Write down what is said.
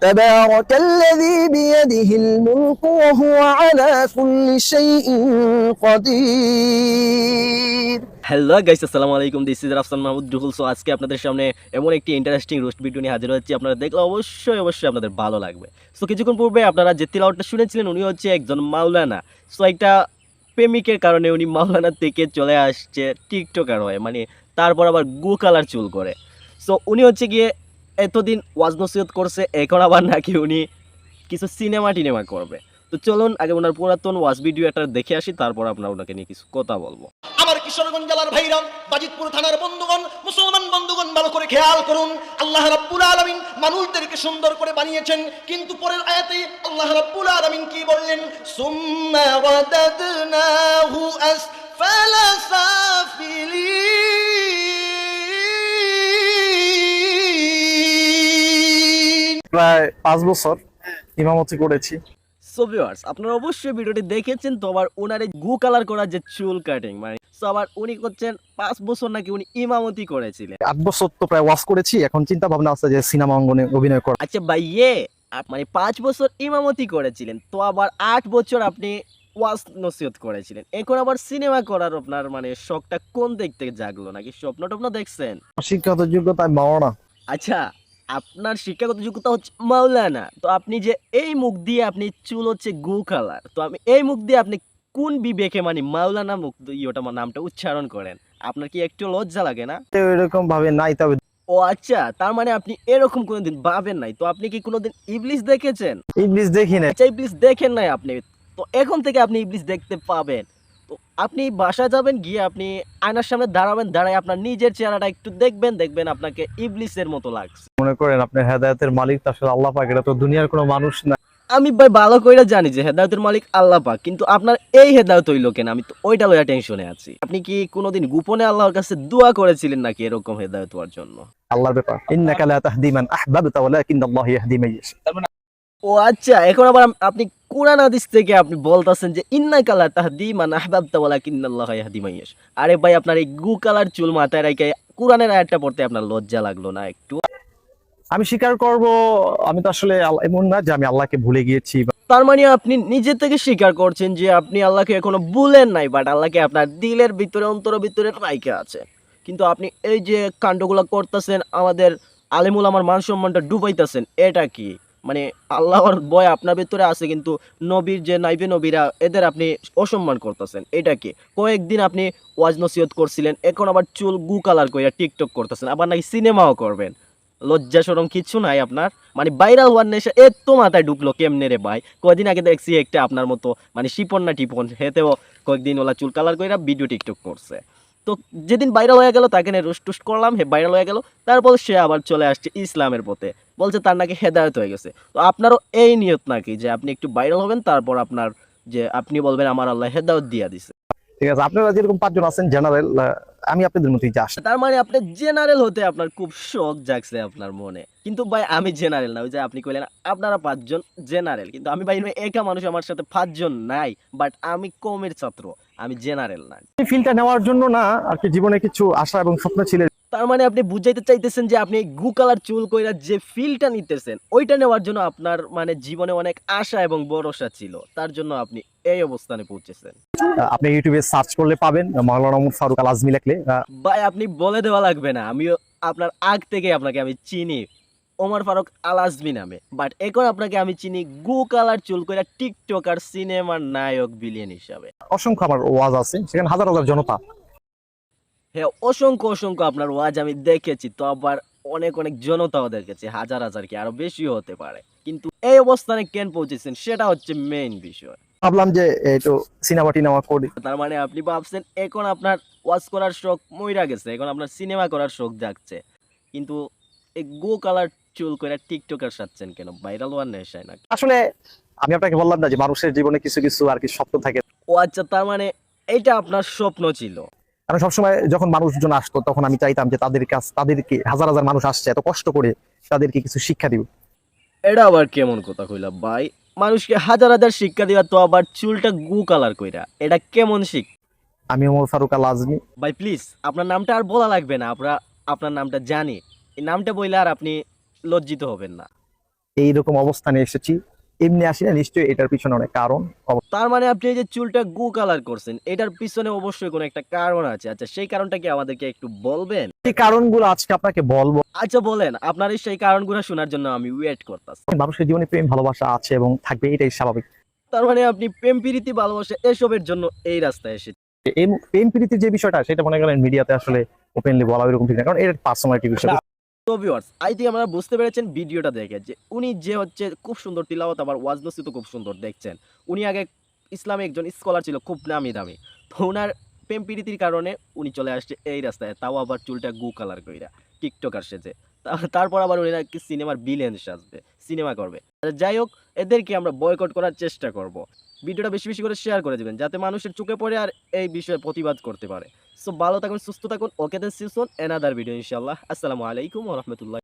تبارك الذي بيده الملك وهو على كل شيء قدير hello guys আসসালামু আলাইকুম this is Rafsan Mahmud Ruhul so আজকে আপনাদের সামনে এমন একটি ইন্টারেস্টিং রোস্ট ভিডিও নিয়ে হাজির হচ্ছি আপনারা দেখলে অবশ্যই অবশ্যই আপনাদের ভালো লাগবে সো কিছুক্ষণ পূর্বে আপনারা যে তিলাওয়াতটা শুনেছিলেন উনি হচ্ছে একজন মাওলানা সো একটা প্রেমিকের কারণে উনি মাওলানা থেকে চলে আসছে টিকটকার হয়ে মানে তারপর আবার গু কালার চুল করে সো উনি হচ্ছে গিয়ে এতদিন ওয়াজ নসিহত করছে, এখন আবার নাকি উনি কিছু সিনেমা টিনেমা করবে। তো চলুন, আগে ওনার পুরাতন ওয়াজ ভিডিও একটা দেখে আসি, তারপর আপনার ওনাকে নিয়ে কিছু কথা বলব। আমার কিশোরগঞ্জ জেলার ভাইরা, বাজিতপুর থানার বন্ধুগণ, মুসলমান বন্ধুগণ, ভালো করে খেয়াল করুন। আল্লাহ রাব্বুল আলামিন মানুষদেরকে সুন্দর করে বানিয়েছেন, কিন্তু পরের আয়াতে আল্লাহ রাব্বুল আলামিন কি বললেন? সুম্মা ওয়াদাদনাহু আসফালা সাফিলিন। প্রায় পাঁচ বছর ইমামতি করেছি। সো ভিউয়ার্স আপনারা অবশ্যই ভিডিওটি দেখেছেন তো আবার ওনার গু কালার করা যে চুল কাটিং মানে আবার উনি করছেন পাঁচ বছর নাকি উনি ইমামতি করেছিলেন। আট বছর তো প্রায় ওয়াশ করেছি এখন চিন্তা ভাবনা আছে যে সিনেমা অঙ্গনে অভিনয় করা। আচ্ছা মানে পাঁচ বছর ইমামতি করেছিলেন তো আবার আট বছর আপনি ওয়াজ নসিহত করেছিলেন। এখন আবার সিনেমা করার আপনার মানে শখটা কোন দিক থেকে জাগলো? নাকি স্বপ্ন টপ্ন দেখছেন? শিক্ষাগত যোগ্যতা আমি মাওনা আচ্ছা আপনার শিক্ষাগত যোগ্যতা হচ্ছে মাওলানা। তো আপনি যে এই মুখ দিয়ে আপনি চুল হচ্ছে গু কালার তো আমি এই মুখ দিয়ে আপনি কোন বিবেকে মানে মাওলানা মুখ আমার নামটা উচ্চারণ করেন? আপনার কি একটু লজ্জা লাগে না? এরকম ভাবে নাই তবে ও আচ্ছা তার মানে আপনি এরকম কোনোদিন ভাবেন নাই। তো আপনি কি কোনোদিন ইবলিশ দেখেছেন? ইবলিশ দেখি না আচ্ছা ইবলিশ দেখেন নাই আপনি। তো এখন থেকে আপনি ইবলিশ দেখতে পাবেন। আপনি বাসা যাবেন গিয়ে আপনি আয়নার সামনে দাঁড়াবেন দাঁড়ায় আপনার নিজের চেহারাটা একটু দেখবেন দেখবেন আপনাকে ইবলিশের মতো লাগছে। মনে করেন আপনার হেদায়তের মালিক আসলে আল্লাহ পাক এটা তো দুনিয়ার কোনো মানুষ না। আমি ভাই ভালো করে জানি যে হেদায়তের মালিক আল্লাহ পাক কিন্তু আপনার এই হেদায়ত হইল কেন? আমি তো ওইটা লইয়া টেনশনে আছি। আপনি কি কোনোদিন গোপনে আল্লাহর কাছে দোয়া করেছিলেন নাকি এরকম হেদায়ত হওয়ার জন্য? আল্লাহর ব্যাপার। ইন্নাকা লা তাহদি মান আহবাবতা ওয়ালাকিন আল্লাহ ইয়াহদি মান ইয়াশা ও আচ্ছা এখন আবার আপনি কোরআন হাদিস থেকে আপনি বলতাছেন যে ইন্না কালা তাহদি মান আহবাবতা ওয়ালাকিন্নাল্লাহ ইয়াহদি মান ইয়াশা। আরে ভাই আপনার এই গু কালার চুল মাথায় রেখে কোরআনের আয়াতটা পড়তে আপনার লজ্জা লাগল না একটু? আমি স্বীকার করব আমি তো আসলে এমন না যে আমি আল্লাহকে ভুলে গিয়েছি তার মানে আপনি নিজে থেকে স্বীকার করছেন যে আপনি আল্লাহকে এখনও ভুলেন নাই বাট আল্লাহকে আপনার দিলের ভিতরে অন্তর ভিতরে রাইকে আছে। কিন্তু আপনি এই যে কাণ্ডগুলো করতেছেন আমাদের আলিমুল আমার মান সম্মানটা ডুবাইতেছেন এটা কি? মানে আল্লাহর ভয় আপনার ভিতরে আছে, কিন্তু নবীর যে নাইবে নবীরা, এদের আপনি অসম্মান করতেছেন। এটা কি? কয়েকদিন আপনি ওয়াজ নসিহত করছিলেন, এখন আবার চুল গু কালার কইরা টিকটক করতেছেন, আবার নাকি সিনেমাও করবেন। লজ্জা সরম কিছু নাই আপনার? মানে ভাইরাল হওয়ার নেশা এত মাথায় ঢুকলো কেমনে রে ভাই? কদিন আগে দেখছি একটা আপনার মতো মানে শিপন না টিপন, হেতেও কয়েকদিন ওলা চুল কালার কইরা ভিডিও টিকটক করছে। তো যেদিন ভাইরাল হয়ে গেল, তাকে নিয়ে রুষ্ট টুস্ট করলাম, হে ভাইরাল হয়ে গেল, তারপর সে আবার চলে আসছে ইসলামের পথে। বলছে তার নাকি হেদায়ত হয়ে গেছে। তো আপনারও এই নিয়ত নাকি যে আপনি একটু ভাইরাল হবেন তারপর আপনার যে আপনি বলবেন আমার আল্লাহ হেদায়ত দিয়া দিছে। ঠিক আছে আপনারা যেরকম পাঁচজন আছেন জেনারেল আমি আপনাদের মতোই যা তার মানে আপনি জেনারেল হতে আপনার খুব শখ জাগছে আপনার মনে। কিন্তু ভাই আমি জেনারেল না ওই যে আপনি কইলেন আপনারা পাঁচজন জেনারেল কিন্তু আমি ভাই একা মানুষ আমার সাথে পাঁচজন নাই বাট আমি কমের ছাত্র আমি জেনারেল না। ফিলটা নেওয়ার জন্য না আর কি জীবনে কিছু আশা এবং স্বপ্ন ছিল তার মানে আপনি বুঝাইতে চাইতেছেন যে আপনি গু কালার চুল কইরা যে ফিলটা নিতেছেন ওইটা নেওয়ার জন্য আপনার মানে জীবনে অনেক আশা এবং ভরসা ছিল। তার জন্য আপনি এই অবস্থানে পৌঁছেছেন। আপনি ইউটিউবে সার্চ করলে পাবেন মাওলানা মুহাম্মদ ফারুক আল আজমি লেখলে। ভাই আপনি বলে দেওয়া লাগবে না। আমিও আপনার আগ থেকে আপনাকে আমি চিনি ওমর ফারুক আল আজমি নামে। বাট এখন আপনাকে আমি চিনি গু কালার চুল করে টিকটক আর সিনেমার নায়ক বিলিয়ন হিসাবে। অসংখ্য আমার ওয়াজ আছে সেখানে হাজার হাজার জনতা হ্যাঁ অসংখ্য অসংখ্য আপনার ওয়াজ আমি দেখেছি তো আবার অনেক অনেক জনতাও দেখেছি হাজার হাজার কি আরও বেশিও হতে পারে। কিন্তু এই অবস্থানে কেন পৌঁছেছেন সেটা হচ্ছে মেইন বিষয়। ভাবলাম যে একটু সিনেমা টিনেমা করি। তার মানে আপনি ভাবছেন এখন আপনার ওয়াজ করার শখ মইরা গেছে এখন আপনার সিনেমা করার শখ জাগছে। কিন্তু এই গো কালার চুল করে টিকটকার সাজছেন কেন? ভাইরাল ওয়ান নেশায় না আসলে আমি আপনাকে বললাম না যে মানুষের জীবনে কিছু কিছু আর কি স্বপ্ন থাকে। ও আচ্ছা তার মানে এটা আপনার স্বপ্ন ছিল? আমি সবসময় যখন মানুষজন আসতো তখন আমি চাইতাম যে তাদের কাছ তাদেরকে হাজার হাজার মানুষ আসছে এত কষ্ট করে তাদেরকে কিছু শিক্ষা দিব এটা আবার কেমন কথা কইলা ভাই? মানুষকে হাজার হাজার শিক্ষা দিবা তো আবার চুলটা গু কালার কইরা। এটা কেমন শিখ আমি ওমর ফারুক আল আজমি। ভাই প্লিজ আপনার নামটা আর বলা লাগবে না আমরা আপনার নামটা জানি। এই নামটা বইলে আর আপনি লজ্জিত হবেন না। এইরকম অবস্থানে এসেছি এমনি আসি না নিশ্চয়ই এটার পিছনে অনেক কারণ। তার মানে আপনি এই যে চুলটা গু কালার করছেন এটার পিছনে অবশ্যই কোনো একটা কারণ আছে। আচ্ছা সেই কারণটা কি আমাদেরকে একটু বলবেন? এই কারণগুলো আজকে আপনাকে বলব। আচ্ছা বলেন আপনার সেই কারণগুলো শোনার জন্য আমি ওয়েট করতেছি। মানুষের জীবনে প্রেম ভালোবাসা আছে এবং থাকবে এটাই স্বাভাবিক। তার মানে আপনি প্রেম প্রীতি ভালোবাসা এসবের জন্য এই রাস্তায় এসে এই প্রেম প্রীতির যে বিষয়টা সেটা মনে করেন মিডিয়াতে আসলে ওপেনলি বলা এরকম ঠিক না কারণ এটা পার্সোনালিটি বিষয়। তো ভিউয়ার্স আই থিঙ্ক আপনারা বুঝতে পেরেছেন ভিডিওটা দেখে যে উনি যে হচ্ছে খুব সুন্দর তিলাওয়াত, আবার ওয়াজ তো খুব সুন্দর দেখছেন। উনি আগে ইসলামে একজন স্কলার ছিল, খুব নামি দামি তো ওনার প্রেম প্রীতির কারণে উনি চলে আসছে এই রাস্তায়, তাও আবার চুলটা গু কালার কইরা টিকটকার সেজে। তারপর আবার ওরা নাকি সিনেমার বিলেন আসবে, সিনেমা করবে। যাই হোক, এদেরকে আমরা বয়কট করার চেষ্টা করব। ভিডিওটা বেশি বেশি করে শেয়ার করে দেবেন, যাতে মানুষের চোখে পড়ে আর এই বিষয়ে প্রতিবাদ করতে পারে। সো ভালো থাকুন, সুস্থ থাকুন okay then season another video ইনশাল্লাহ আসসালামু আলাইকুম রহমতুল্লাহ।